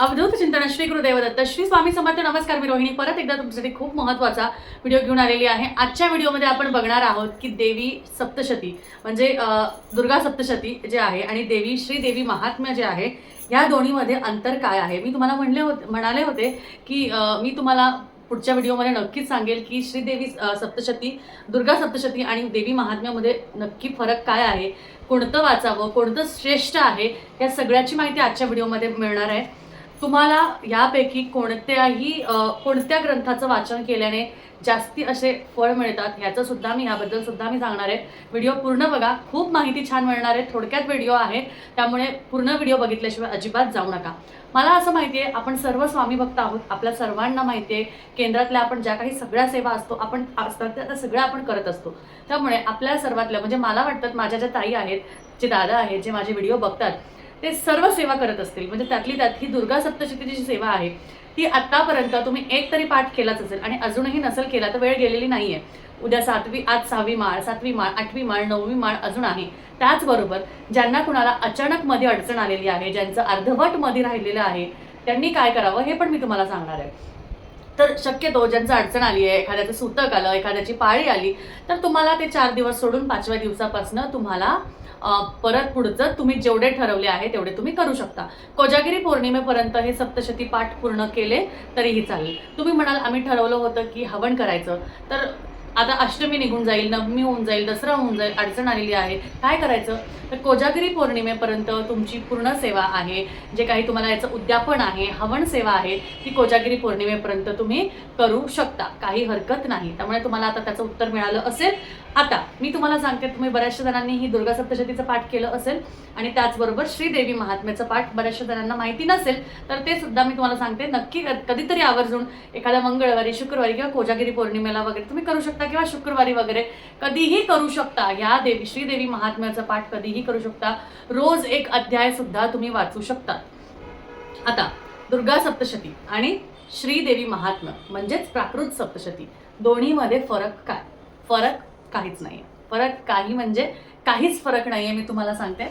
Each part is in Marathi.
अवधूत चिंतन श्री गुरुदेवदत्त. श्री स्वामी समर्थ नमस्कार मी रोहिणी. परत एकदा तुमच्यासाठी खूप महत्त्वाचा व्हिडिओ घेऊन आलेली आहे. आजच्या व्हिडिओमध्ये आपण बघणार आहोत की देवी सप्तशती म्हणजे दुर्गा सप्तशती जे आहे आणि देवी श्री देवी महात्म्य जे आहे या दोन्हीमध्ये अंतर काय आहे? मी तुम्हाला म्हणले होते म्हणाले होते की मी तुम्हाला पुढच्या व्हिडिओमध्ये नक्कीच सांगेल की श्रीदेवी सप्तशती दुर्गा सप्तशती आणि देवी महात्म्यामध्ये नक्की फरक काय आहे? कोणतं वाचावं? कोणतं श्रेष्ठ आहे? या सगळ्याची माहिती आजच्या व्हिडिओमध्ये मिळणार आहे. तुम्हाला यापैकी कोणत्याही कोणत्या ग्रंथाचं वाचन केल्याने जास्ती असे फळ मिळतात ह्याचं सुद्धा मी ह्याबद्दल सुद्धा मी सांगणार आहे. व्हिडिओ पूर्ण बघा. खूप माहिती छान मिळणार आहे. थोडक्यात व्हिडिओ आहे. त्यामुळे पूर्ण व्हिडिओ बघितल्याशिवाय अजिबात जाऊ नका. मला असं माहिती आहे आपण सर्व स्वामी भक्त आहोत. आपल्या सर्वांना माहिती आहे केंद्रातल्या आपण ज्या काही सगळ्या सेवा असतो आपण असतात त्या त्या सगळ्या आपण करत असतो. त्यामुळे आपल्या सर्वातल्या म्हणजे मला वाटतं माझ्या ज्या ताई आहेत जे दादा आहेत जे माझे व्हिडिओ बघतात ते सर्व सेवा करत असतील. म्हणजे त्यातली त्यात ही दुर्गा सप्तशतीची जी सेवा आहे ती आत्तापर्यंत तुम्ही एक तरी पाठ केलाच असेल आणि अजूनही नसेल केला तर वेळ गेलेली नाही आहे उद्या सातवी आज सहावी माळ सातवी माळ आठवी माळ नववी माळ अजून आहे. त्याचबरोबर ज्यांना कुणाला अचानक मध्ये अडचण आलेली आहे ज्यांचं अर्धवटमध्ये राहिलेलं आहे त्यांनी काय करावं हे पण मी तुम्हाला सांगणार आहे. तर शक्यतो ज्यांचं अडचण आली आहे एखाद्याचं सूतक आलं एखाद्याची पाळी आली तर तुम्हाला ते चार दिवस सोडून पाचव्या दिवसापासून तुम्हाला परत पुढचं तुम्ही जेवढे ठरवले आहे तेवढे तुम्ही करू शकता. कोजागिरी पौर्णिमेपर्यंत हे सप्तशती पाठ पूर्ण केले तरीही चालेल. तुम्ही म्हणाल आम्ही ठरवलं होतं की हवन करायचं. तर आता अष्टमी निघून जाईल नवमी होऊन जाईल दसरा होऊन जाईल अडचण आलेली आहे. काय करायचं? तर कोजागिरी पौर्णिमेपर्यंत तुमची पूर्ण सेवा आहे. जे काही तुम्हाला याचं उद्यापन आहे हवन सेवा आहे ती कोजागिरी पौर्णिमेपर्यंत तुम्ही करू शकता. काही हरकत नाही. त्यामुळे तुम्हाला आता त्याचं उत्तर मिळालं असेल. आता मी तुम्हाला सांगते तुम्ही बऱ्याचशा जणांनी ही दुर्गा सप्तशतीचं पाठ केलं असेल आणि त्याचबरोबर श्रीदेवी महात्म्याचं पाठ बऱ्याचशा जणांना माहिती नसेल तर ते सुद्धा मी तुम्हाला सांगते. नक्की क- कधीतरी आवर्जून एखाद्या मंगळवारी शुक्रवारी किंवा कोजागिरी पौर्णिमेला वगैरे तुम्ही करू शकता किंवा शुक्रवारी वगैरे कधीही करू शकता. ह्या देवी श्रीदेवी महात्म्याचं पाठ कधीही करू शकता. रोज एक अध्याय सुद्धा तुम्ही वाचू शकता. आता दुर्गा सप्तशती आणि श्रीदेवी महात्म्य म्हणजेच प्राकृत सप्तशती दोन्हीमध्ये फरक काय? फरक काहीच नाही फरक काही म्हणजे काहीच फरक नाही आहे मी तुम्हाला सांगते.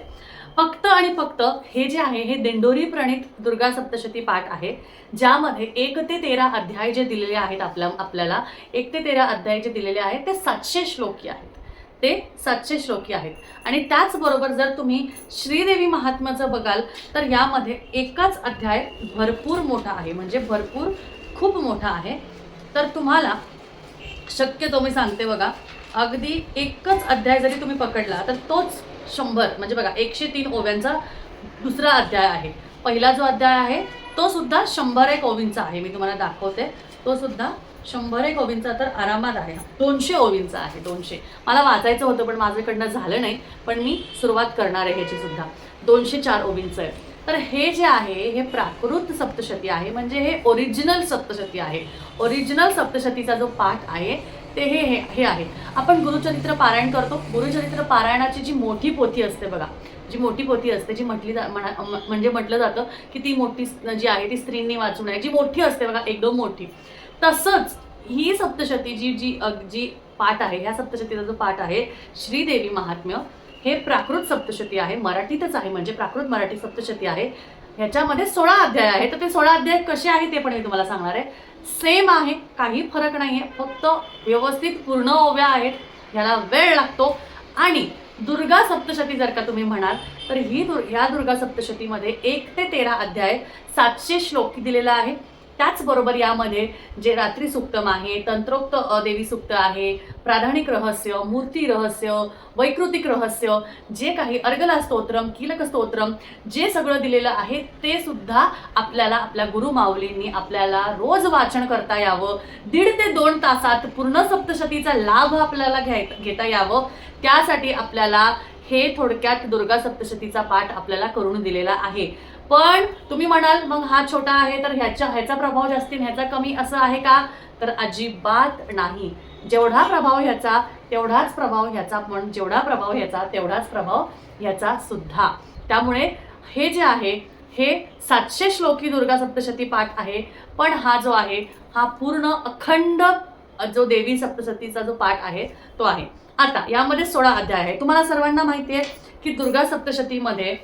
फक्त आणि फक्त हे जे आहे हे दिंडोरी प्रणित दुर्गा सप्तशती पाठ आहे ज्यामध्ये एक ते तेरा अध्याय जे दिलेले आहेत आपल्या आपल्याला एक ते तेरा अध्याय जे दिलेले आहेत ते सातशे श्लोकी आहेत. ते सातशे श्लोकी आहेत. आणि त्याचबरोबर जर तुम्ही श्रीदेवी महात्म्याचं बघाल तर यामध्ये एकाच अध्याय भरपूर मोठा आहे. म्हणजे भरपूर खूप मोठा आहे. तर तुम्हाला शक्यतो मी सांगते बघा. अगदी एकच अध्याय जरी तुम्ही पकडला तर तोच शंभर म्हणजे बघा एकशे तीन ओव्यांचा दुसरा अध्याय आहे. पहिला जो अध्याय आहे तो सुद्धा शंभर एक ओवींचा आहे. मी तुम्हाला दाखवते तो सुद्धा शंभर एक ओवींचा तर आरामात आहे. दोनशे ओवींचा आहे दोनशे. मला वाचायचं होतं पण माझ्याकडनं झालं नाही पण मी सुरुवात करणार आहे ह्याची सुद्धा. दोनशे चार ओवींचं आहे. तर हे जे आहे हे प्राकृत सप्तशती आहे म्हणजे हे ओरिजिनल सप्तशती आहे. ओरिजिनल सप्तशतीचा जो पाठ आहे ते हे हे हे आहे. आपण गुरुचरित्र पारायण करतो. गुरुचरित्र पारायणाची जी मोठी पोथी असते बघा जी मोठी पोथी असते जी म्हटली जा म्हणजे म्हटलं जातं की ती मोठी जी आहे ती स्त्रींनी वाचू नये जी मोठी असते बघा एकदम मोठी. तसंच ही सप्तशती जी जी जी पाठ आहे ह्या सप्तशतीचा जो पाठ आहे श्रीदेवी महात्म्य हे प्राकृत सप्तशती आहे. मराठीतच आहे म्हणजे प्राकृत मराठी सप्तशती आहे. ह्याच्यामध्ये सोळा अध्याय आहे तर ते सोळा अध्याय कसे आहे ते पण मी तुम्हाला सांगणार आहे. सेम आहे. काही फरक नाही आहे फक्त व्यवस्थित पूर्ण ओव्या आहेत. ह्याला वेळ लागतो. आणि दुर्गा सप्तशती जर का तुम्ही म्हणाल तर ही दुर् ह्या दुर्गा सप्तशतीमध्ये एक ते तेरा अध्याय सातशे श्लोक दिलेला आहे. त्याचबरोबर यामध्ये जे रात्री सुक्तम आहे तंत्रोक्त अ, देवी सुक्त आहे प्राधानिक रहस्य मूर्ती रहस्य वैकृतिक रहस्य जे काही अर्गला स्तोत्रम कीलक स्तोत्रम जे सगळं दिलेलं आहे ते सुद्धा आपल्याला आपल्या गुरु माऊलींनी आपल्याला रोज वाचन करता यावं. दीड ते दोन तासात पूर्ण सप्तशतीचा लाभ आपल्याला घ्याय घेता यावं. त्यासाठी आपल्याला हे थोडक्यात दुर्गा सप्तशतीचा पाठ आपल्याला करून दिलेला आहे. पण तुम्ही म्हणाल मग हा छोटा आहे तर ह्याच्या ह्याचा प्रभाव जास्ती ह्याचा कमी असं आहे का? तर अजिबात नाही. जेवढा प्रभाव ह्याचा तेवढाच प्रभाव ह्याचा पण जेवढा प्रभाव ह्याचा तेवढाच प्रभाव ह्याचा सुद्धा. त्यामुळे हे जे आहे हे सातशे श्लोकी दुर्गा सप्तशती पाठ आहे पण हा जो आहे हा पूर्ण अखंड जो देवी सप्तशतीचा जो पाठ आहे तो आहे. आता यामध्ये सोळा अध्याय आहे. तुम्हाला सर्वांना माहिती आहे की दुर्गा सप्तशतीमध्ये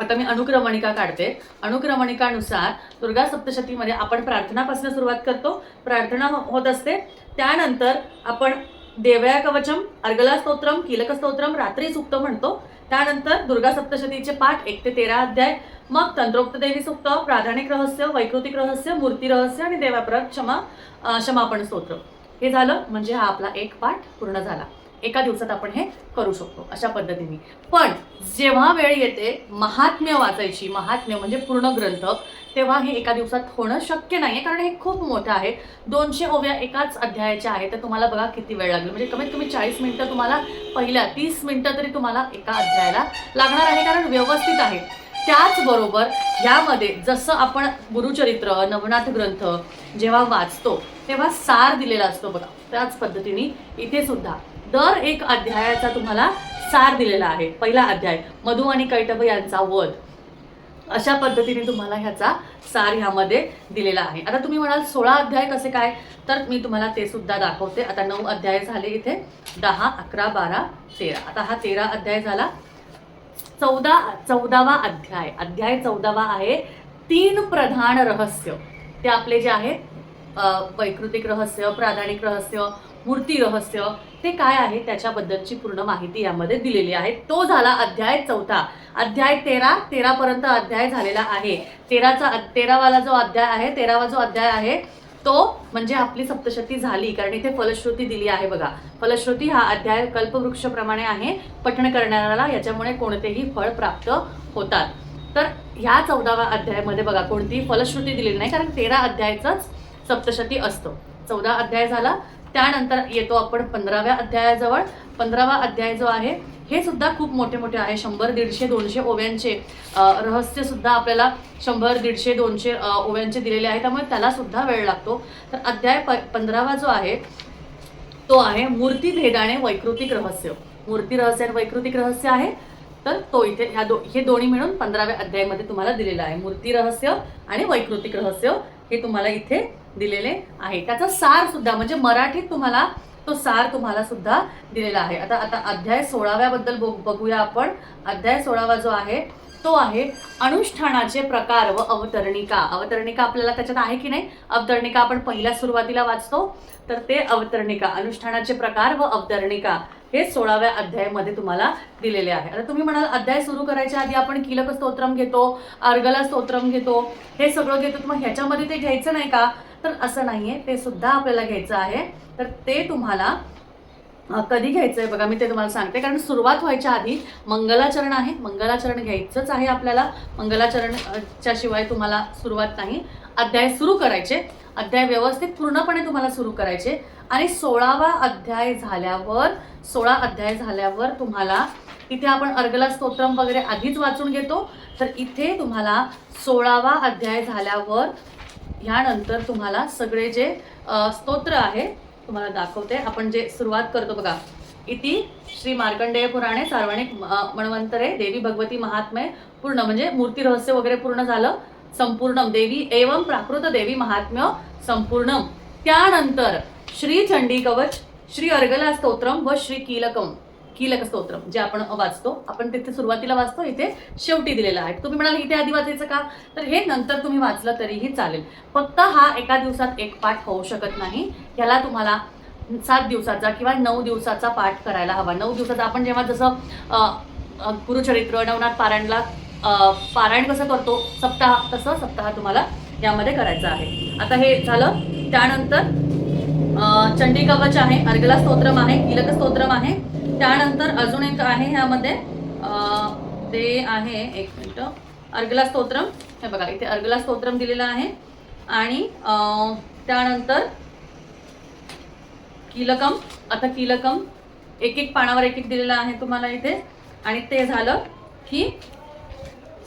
आता मी अनुक्रमणिका काढते. अनुक्रमणिकानुसार दुर्गा सप्तशतीमध्ये आपण प्रार्थनापासून सुरुवात करतो. प्रार्थना होत असते. त्यानंतर आपण देवया कवचम अर्गला स्तोत्रम कीलक स्तोत्रम रात्री सुक्त म्हणतो. त्यानंतर दुर्गा सप्तशतीचे पाठ एक ते तेरा अध्याय. मग तंत्रोक्त देवी सुक्त प्राधानिक रहस्य वैकृतिक रहस्य मूर्ती रहस्य आणि देवाप्रत क्षमा क्षमापण स्तोत्र. हे झालं. म्हणजे हा आपला एक पाठ पूर्ण झाला. एका दिवसात आपण हे करू शकतो अशा पद्धतीने. पण जेव्हा वेळ येते महात्म्य वाचायची महात्म्य म्हणजे पूर्ण ग्रंथ तेव्हा हे एका दिवसात होणं शक्य नाही आहे कारण हे खूप मोठं आहे. दोनशे ओव्या एकाच अध्यायाच्या आहे तर तुम्हाला बघा किती वेळ लागेल. म्हणजे कमीत कमी चाळीस मिनटं तुम्हाला पहिल्या तीस मिनटं तरी तुम्हाला एका अध्यायाला लागणार आहे कारण व्यवस्थित आहे. त्याचबरोबर यामध्ये जसं आपण गुरुचरित्र नवनाथ ग्रंथ जेव्हा वाचतो तेव्हा सार दिलेला असतो बघा. त्याच पद्धतीने इथे सुद्धा दर एक अध्यायाचा तुम्हाला सार दिलेला आहे. पहिला अध्याय मधु आणि कैटभ यांचा वध. अशा पद्धतीने तुम्हाला ह्याचा सार ह्यामध्ये दिलेला आहे. आता तुम्ही म्हणाल सोळा अध्याय कसे काय? तर मी तुम्हाला ते सुद्धा दाखवते. आता नऊ अध्याय झाले इथे. दहा अकरा बारा तेरा. आता हा तेरा अध्याय झाला. चौदा चौदावा अध्याय. अध्याय चौदावा आहे तीन प्रधान रहस्य. ते आपले जे आहे वैकृतिक रहस्य प्राधानिक रहस्य मूर्ती रहस्य ते काय आहे त्याच्याबद्दलची पूर्ण माहिती यामध्ये दिलेली आहे. तो झाला अध्याय चौथा. अध्याय तेरा तेरापर्यंत अध्याय झालेला आहे. तेराचा तेरावाला जो अध्याय आहे तेरावा जो अध्याय आहे तो म्हणजे आपली सप्तशती झाली. कारण इथे फलश्रुती दिली आहे बघा. फलश्रुती हा अध्याय कल्पवृक्षप्रमाणे आहे. पठण करणाऱ्याला याच्यामुळे कोणतेही फळ प्राप्त होतात. तर ह्या चौदाव्या अध्यायामध्ये बघा कोणतीही फलश्रुती दिलेली नाही. कारण तेरा अध्यायचाच सप्तशती असतो. चौदा अध्याय झाला त्यानंतर येतो आपण पंधराव्या अध्यायाजवळ. पंधरावा अध्याय जो आहे हे सुद्धा खूप मोठे मोठे आहे. शंभर दीडशे दोनशे ओव्यांचे रहस्य सुद्धा आपल्याला शंभर दीडशे दोनशे ओव्यांचे दिलेले आहे. त्यामुळे त्याला सुद्धा वेळ लागतो. तर अध्याय प पंधरावा जो आहे तो आहे मूर्ती भेदाने वैकृतिक रहस्य. मूर्ती रहस्य आणि वैकृतिक रहस्य आहे. तर तो इथे ह्या दो हे दोन्ही मिळून पंधराव्या अध्यायामध्ये तुम्हाला दिलेला आहे. मूर्ती रहस्य आणि वैकृतिक रहस्य हे तुम्हाला इथे दिलेले आहे. त्याचा सार सुद्धा म्हणजे मराठीत तुम्हाला तो सार तुम्हाला सुद्धा दिलेला आहे. आता आता अध्याय सोळाव्याबद्दल बघ- बघूया आपण. अध्याय सोळावा जो आहे तो आहे अनुष्ठानाचे प्रकार व अवतरणिका. अवतरणिका आपल्याला त्याच्यात आहे की नाही? अवतरणिका आपण पहिल्या सुरुवातीला वाचतो तर ते अवतरणिका अनुष्ठानाचे प्रकार व अवतरणिका हे सोळाव्या अध्यायामध्ये तुम्हाला दिलेले आहे. आता तुम्ही म्हणाल अध्याय सुरू करायच्या आधी आपण किलक स्तोत्रम घेतो अर्गला स्तोत्रम घेतो हे सगळं घेतो मग ह्याच्यामध्ये ते घ्यायचं नाही का? तर असं नाहीये ते सुद्धा आपल्याला घ्यायचं आहे. तर ते तुम्हाला कधी घ्यायचं आहे बघा मी ते तुम्हाला सांगते. कारण सुरुवात व्हायच्या आधी मंगलाचरण आहे. मंगलाचरण घ्यायचंच आहे आपल्याला. मंगलाचरण च्या शिवाय तुम्हाला सुरुवात नाही. अध्याय सुरू करायचे. अध्याय व्यवस्थित पूर्णपणे तुम्हाला सुरू करायचे. आणि सोळावा अध्याय झाल्यावर सोळा अध्याय झाल्यावर तुम्हाला इथे आपण अर्गला स्तोत्रम वगैरे आधीच वाचून घेतो. तर इथे तुम्हाला सोळावा अध्याय झाल्यावर ह्यानंतर तुम्हाला सगळे जे स्तोत्र आहे तुम्हाला दाखवते. आपण जे सुरुवात करतो बघा. इति श्री मार्कंडेय पुराणे सार्वणिक मणवंतरे देवी भगवती महात्म्य पूर्ण म्हणजे मूर्ती रहस्य वगैरे पूर्ण झालं. संपूर्णम देवी एवं प्राकृत देवी महात्म्य संपूर्णम. त्यानंतर श्री चंडी कवच श्री अर्गला स्तोत्रम व श्री कीलकम. कीलक स्तोत्र जे आपण वाचतो. आपण तिथे सुरुवातीला वाचतो इथे शेवटी दिलेला आहे. तुम्ही म्हणाल इथे आधी वाचायचं का? तर हे नंतर तुम्ही वाचलं तरीही चालेल. फक्त हा एका दिवसात एक पाठ होऊ शकत नाही. ह्याला तुम्हाला सात दिवसाचा किंवा नऊ दिवसाचा पाठ करायला हवा. नऊ दिवसाचा आपण जेव्हा जसं गुरुचरित्र नवनाथ पारायणला पारायण कसं करतो? सप्ताह तसं सप्ताह तुम्हाला यामध्ये करायचं आहे. आता हे झालं. त्यानंतर चंडी कवच आहे. अर्गला स्तोत्रम आहे. किलक स्तोत्रम आहे. त्यानंतर अजून एक आहे ह्यामध्ये ते आहे एक मिनटं. अर्गला स्तोत्रम. हे बघा इथे अर्गला स्तोत्रम दिलेलं आहे. आणि त्यानंतर कीलकम. आता कीलकम एक एक पानावर एक एक दिलेलं आहे तुम्हाला इथे. आणि ते झालं की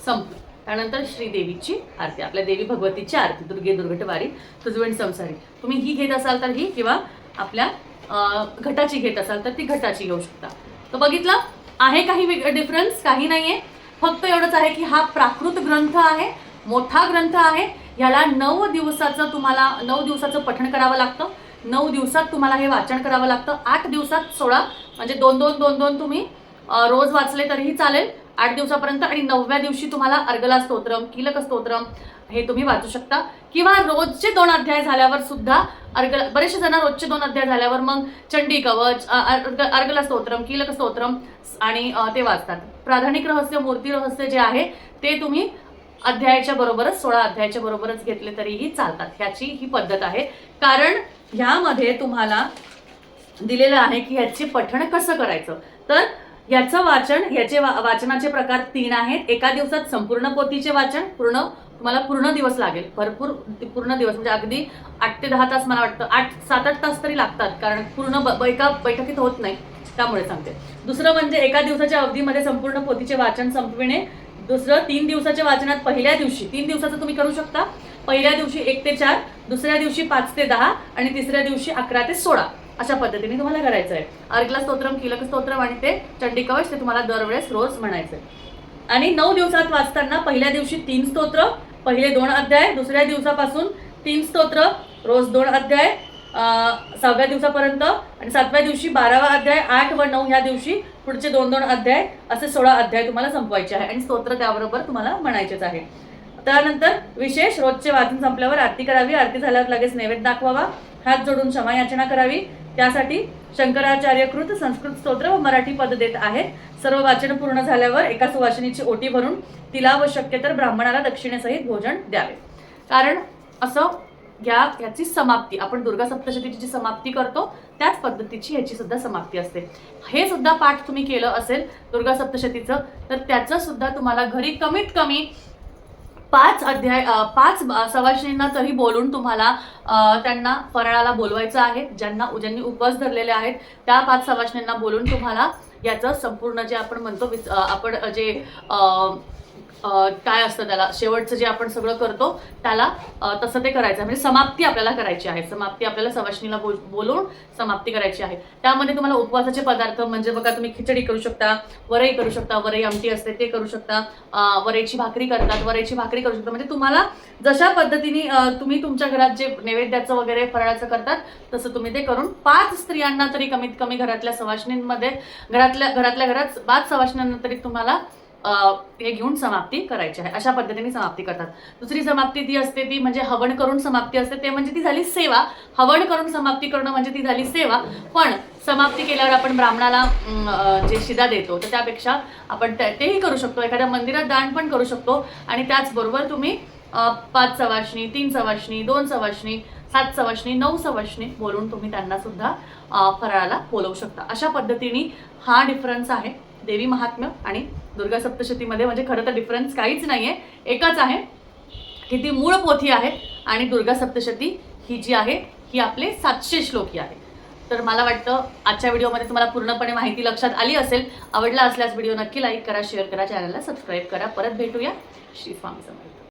संपलं त्यानंतर श्रीदेवीची आरती. आपल्या देवी भगवतीची आरती दुर्गे दुर्घटवारी तुझवेण संसारी. तुम्ही ही घेत असाल तर ही किंवा आपल्या घटाची घेत असाल तर ती घटाची घेऊ शकता. तर बघितलं? आहे काही डिफरन्स काही नाही आहे फक्त एवढंच आहे की हा प्राकृत ग्रंथ आहे मोठा ग्रंथ आहे. ह्याला नऊ दिवसाचं तुम्हाला नऊ दिवसाचं पठण करावं लागतं. नऊ दिवसात तुम्हाला हे वाचन करावं लागतं. आठ दिवसात सोळा म्हणजे दोन दोन दोन दोन तुम्ही रोज वाचले तरीही चालेल. आठ दिवसापर्यंत आणि नवव्या दिवशी तुम्हाला अर्गला स्तोत्रम किलक स्तोत्रम हे तुम्ही वाचू शकता. किंवा रोजचे दोन अध्याय झाल्यावर सुद्धा अर्ग बरेचसे जण रोजचे दोन अध्याय झाल्यावर मग चंडी कवच अर्ग अर्गला स्तोत्रम किलक स्तोत्रम आणि ते वाचतात. प्राधानिक रहस्य मूर्ती रहस्य जे आहे ते तुम्ही अध्यायाच्या बरोबरच सोळा अध्यायाच्या बरोबरच घेतले तरीही चालतात. ह्याची ही पद्धत आहे. कारण ह्यामध्ये तुम्हाला दिलेलं आहे की ह्याचे पठण कसं करायचं? तर याचं वाचन याचे वा- वाचनाचे प्रकार तीन आहेत. एका दिवसात संपूर्ण पोथीचे वाचन पूर्ण तुम्हाला पूर्ण दिवस लागेल. भरपूर पूर्ण दिवस. म्हणजे अगदी आठ ते दहा तास मला वाटतं. आठ सात आठ तास तरी लागतात. कारण पूर्ण ब- ब- बैठकीत होत नाही. त्यामुळे सांगते. दुसरं म्हणजे एका दिवसाच्या अवधीमध्ये संपूर्ण पोथीचे वाचन संपविणे. दुसरं तीन दिवसाच्या वाचनात पहिल्या दिवशी तीन दिवसाचं तुम्ही करू शकता. पहिल्या दिवशी एक ते चार दुसऱ्या दिवशी पाच ते दहा आणि तिसऱ्या दिवशी अकरा ते सोळा अशा पद्धतीने तुम्हाला करायचं आहे अर्गला स्तोत्रम किलक स्तोत्रम आणि ते चंडीकवच ते तुम्हाला दरवेळेस रोज म्हणायचं आहे आणि नऊ दिवसात वाचताना पहिल्या दिवशी तीन स्तोत्र पहिले दोन अध्याय दुसऱ्या दिवसापासून तीन स्तोत्र रोज दोन अध्याय अं, सहाव्या दिवसापर्यंत आणि सातव्या दिवशी बारावा अध्याय आठ व नऊ ह्या दिवशी पुढचे दोन दोन अध्याय असे सोळा अध्याय तुम्हाला संपवायचे आहे आणि स्तोत्र त्याबरोबर तुम्हाला म्हणायचेच आहे. त्यानंतर विशेष रोजचे वाचन संपल्यावर आरती करावी. आरती झाल्यावर लगेच नैवेद्य दाखवावा. हात जोडून क्षमा याचना करावी. त्यासाठी शंकराचार्यकृत संस्कृत स्तोत्र व मराठी पद देत आहेत. सर्व वाचन पूर्ण झाल्यावर एका सुवासिनीची ओटी भरून तिला व शक्य तर ब्राह्मणाला दक्षिणेसहित भोजन द्यावे. कारण असं या याची समाप्ती आपण दुर्गा सप्तशतीची जी समाप्ती करतो त्याच पद्धतीची ह्याची सुद्धा समाप्ती असते. हे सुद्धा पाठ तुम्ही केलं असेल दुर्गा सप्तशतीचं तर त्याचं सुद्धा तुम्हाला घरी कमीत कमी पाच अध्याय पाच अ, सवाशिणींना तरी बोलून तुम्हाला त्यांना फराळाला बोलवायचं आहे. ज्यांना ज्यांनी उपवास धरलेले आहेत त्या पाच सवाशिणींना बोलून तुम्हाला याचं संपूर्ण जे आपण म्हणतो आपण जे काय असतं त्याला? शेवटचं जे आपण सगळं करतो त्याला तसं ते करायचं. म्हणजे समाप्ती आपल्याला करायची आहे. समाप्ती आपल्याला सवाशिनीला बोल बोलून समाप्ती करायची आहे. त्यामध्ये तुम्हाला उपवासाचे पदार्थ म्हणजे बघा तुम्ही खिचडी करू शकता वरई करू शकता वरई आमटी असते ते करू शकता अ, वरईची भाकरी करतात वरईची भाकरी करू शकता. म्हणजे तुम्हाला जशा पद्धतीने तुम्ही तुमच्या घरात जे नैवेद्याचं वगैरे फराळाचं करतात तसं तुम्ही ते करून पाच स्त्रियांना तरी कमीत कमी घरातल्या सवाशनींमध्ये घरातल्या घरातल्या घरात पाच सवाशण्यांना तरी तुम्हाला हे घेऊन समाप्ती करायची आहे. अशा पद्धतीने समाप्ती करतात. दुसरी समाप्ती ती असते ती म्हणजे हवन करून समाप्ती असते. ते म्हणजे ती झाली सेवा. हवन करून समाप्ती करणं म्हणजे ती झाली सेवा. पण समाप्ती केल्यावर आपण ब्राह्मणाला जे शिदा देतो तर त्यापेक्षा आपण त्या- तेही करू शकतो. एखाद्या मंदिरात दान पण करू शकतो. आणि त्याचबरोबर तुम्ही पाच सवाशणी तीन सवाशणी दोन सवाशणी सात सवाशणी नऊ सवाशणी बोलून तुम्ही त्यांना सुद्धा फराळाला बोलवू शकता. अशा पद्धतीने हा डिफरन्स आहे. देवी महात्म्य आणि दुर्गा सप्तशतीमध्ये म्हणजे खरं तर डिफरन्स काहीच नाही आहे एकच आहे की ती मूळ पोथी आहे आणि दुर्गा सप्तशती ही जी आहे ही आपले सातशे श्लोकी आहे. तर मला वाटतं आजच्या व्हिडिओमध्ये तुम्हाला पूर्णपणे माहिती लक्षात आली असेल आवडला असल्यास व्हिडिओ नक्की लाईक करा शेअर करा चॅनलला सबस्क्राईब करा. परत भेटूया. श्री स्वामी समर्थ.